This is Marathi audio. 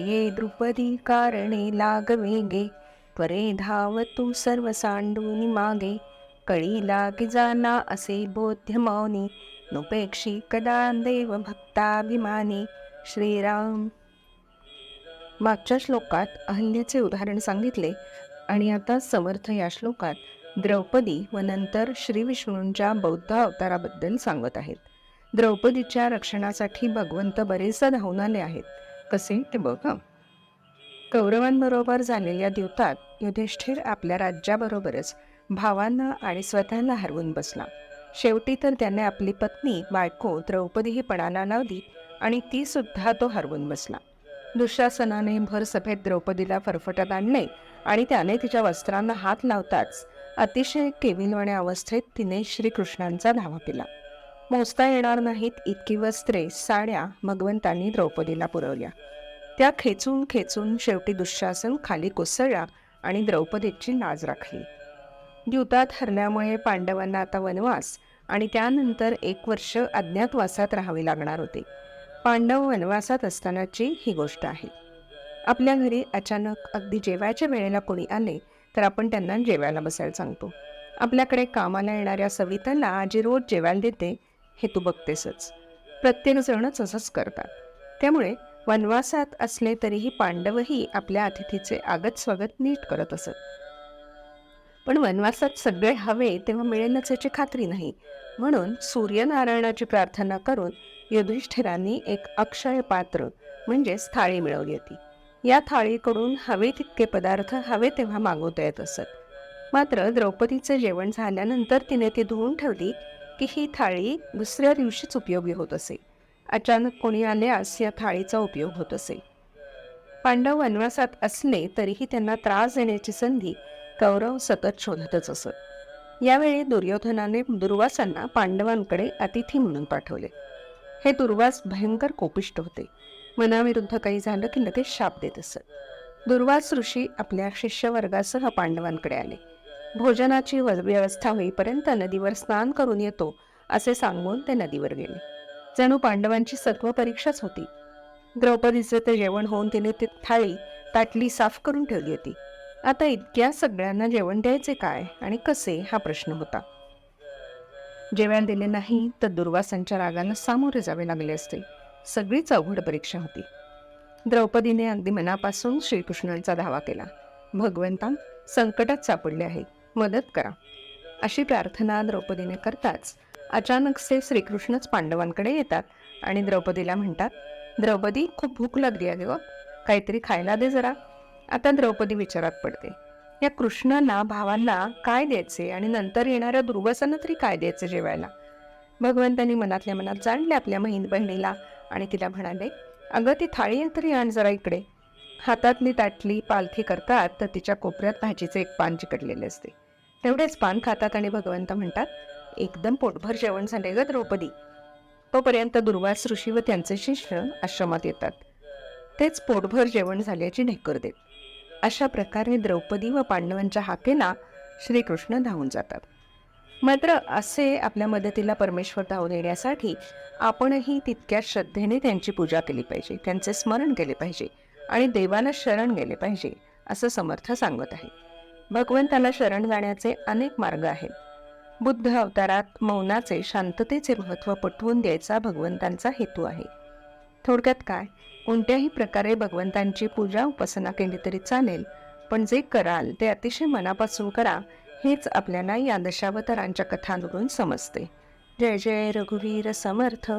द्रौपदी कारणे लागवेगे त्वरे धाव तू सर्व सांडूनी मागे. कळी लाग जाना असे बोध्य मौनी. नुपेक्षी कदा देव भक्ताभिमानी. श्रीराम. मागच्या श्लोकात अहल्याचे उदाहरण सांगितले आणि आता समर्थ या श्लोकात द्रौपदी व नंतर श्री विष्णूंच्या बौद्ध अवताराबद्दल सांगत आहेत. द्रौपदीच्या रक्षणासाठी भगवंत बरेचदा धावून आले आहेत. कसे ते बघ कौरवांबरोबर झालेल्या द्यूतात युधिष्ठिर आपल्या राज्याबरोबरच भावांना आणि स्वतःला हरवून बसला. शेवटी तर त्याने आपली पत्नी बायको द्रौपदीही पणाला लावली आणि ती सुद्धा तो हरवून बसला. दुःशासनाने भर सभेत द्रौपदीला फरफटत आणले आणि त्याने तिच्या वस्त्रांना हात लावताच अतिशय केविलवाण्या अवस्थेत तिने श्रीकृष्णांचा धावा केला. मोजता येणार नाहीत इतकी वस्त्रे साड्या भगवंतांनी द्रौपदीला पुरवल्या. त्या खेचून खेचून शेवटी दुःशासन खाली कोसळला आणि द्रौपदीची लाज राखली. द्यूतात हरल्यामुळे पांडवांना आता वनवास आणि त्यानंतर एक वर्ष अज्ञातवासात राहावे लागणार होते. पांडव वनवासात असतानाची ही गोष्ट आहे. आपल्या घरी अचानक अगदी जेवायच्या वेळेला कोणी आले तर आपण त्यांना जेवायला बसायला सांगतो. आपल्याकडे कामाला येणाऱ्या सविताला आजी रोज जेवायला देते हे तू बघतेसच. प्रत्येकजणच असंच करतात. त्यामुळे वनवासात असले तरीही पांडवही आपल्या अतिथीचे आगत स्वागत नीट करत असत. पण वनवासात सगळे हवे तेव्हा मिळेलच याची खात्री नाही. म्हणून सूर्यनारायणाची प्रार्थना करून युधिष्ठिरांनी एक अक्षय पात्र म्हणजेच थाळी मिळवली होती. या थाळीकडून हवे तितके पदार्थ हवे तेव्हा मागवता येत असत. मात्र द्रौपदीचे जेवण झाल्यानंतर तिने ती धुवून ठेवली की ही थाळी दुसऱ्या दिवशीच उपयोगी होत असे. अचानक कोणी आल्यास या थाळीचा उपयोग होत असे. पांडव वनवासात असले तरीही त्यांना त्रास देण्याची संधी कौरव सतत शोधतच असत यावेळी दुर्योधनाने दुर्वासांना पांडवांकडे अतिथी म्हणून पाठवले. हे दुर्वास भयंकर कोपिष्ट होते. मनाविरुद्ध काही झालं की लगेच शाप देत असत. दुर्वास ऋषी आपल्या शिष्यवर्गासह पांडवांकडे आले. भोजनाची व्यवस्था होईपर्यंत नदीवर स्नान करून येतो असे सांगून ते नदीवर गेले. जणू पांडवांची सत्व परीक्षाच होती. द्रौपदीचे ते जेवण होऊन तिने ती थाळी ताटली साफ करून ठेवली होती. आता इतक्या सगळ्यांना जेवण द्यायचे काय आणि कसे हा प्रश्न होता. जेवण दिले नाही तर दुर्वासांच्या रागाला सामोरे जावे लागले असते. सगळीच अवघड परीक्षा होती. द्रौपदीने अगदी मनापासून श्रीकृष्णांचा धावा केला. भगवंता संकटात सापडले आहे मदत करा. अशी प्रार्थना द्रौपदीने करताच अचानकसे श्रीकृष्णच पांडवांकडे येतात आणि द्रौपदीला म्हणतात द्रौपदी खूप भूक लागली आहे ग. काहीतरी खायला दे जरा. आता द्रौपदी विचारात पडते या कृष्णांना भावांना काय द्यायचे आणि नंतर येणाऱ्या दुर्वासांना तरी काय द्यायचे जेवायला? भगवंतांनी मनातल्या मनात जाणले आपल्या बहीण बहिणीला आणि तिला म्हणाले अगं ती थाळी तरी आण जरा इकडे. हातातली ताटली पालथी करतात तर तिच्या कोपऱ्यात भाजीचे एक पान चिकटलेले असते. तेवढेच पान खातात आणि भगवंत म्हणतात एकदम पोटभर जेवण झाले ग द्रौपदी. तोपर्यंत दुर्वास ऋषी व त्यांचे शिष्य आश्रमात येतात. तेच पोटभर जेवण झाल्याची ढेकर देत. अशा प्रकारे द्रौपदी व पांडवांच्या हाकेला श्रीकृष्ण धावून जातात. मात्र असे आपल्या मदतीला परमेश्वर धावून येण्यासाठी आपणही तितक्या श्रद्धेने त्यांची पूजा केली पाहिजे त्यांचे स्मरण केले पाहिजे. आणि देवाला शरण गेले पाहिजे असं समर्थ सांगत आहे. भगवंताला शरण जाण्याचे अनेक मार्ग आहेत. बुद्ध अवतारात मौनाचे शांततेचे महत्त्व पटवून द्यायचा भगवंतांचा हेतू आहे. थोडक्यात काय? कोणत्याही प्रकारे भगवंतांची पूजा उपासना केली तरी चालेल पण जे कराल ते अतिशय मनापासून करा हेच आपल्याला या दशावतारांच्या कथांवरून समजते. जय जय रघुवीर समर्थ.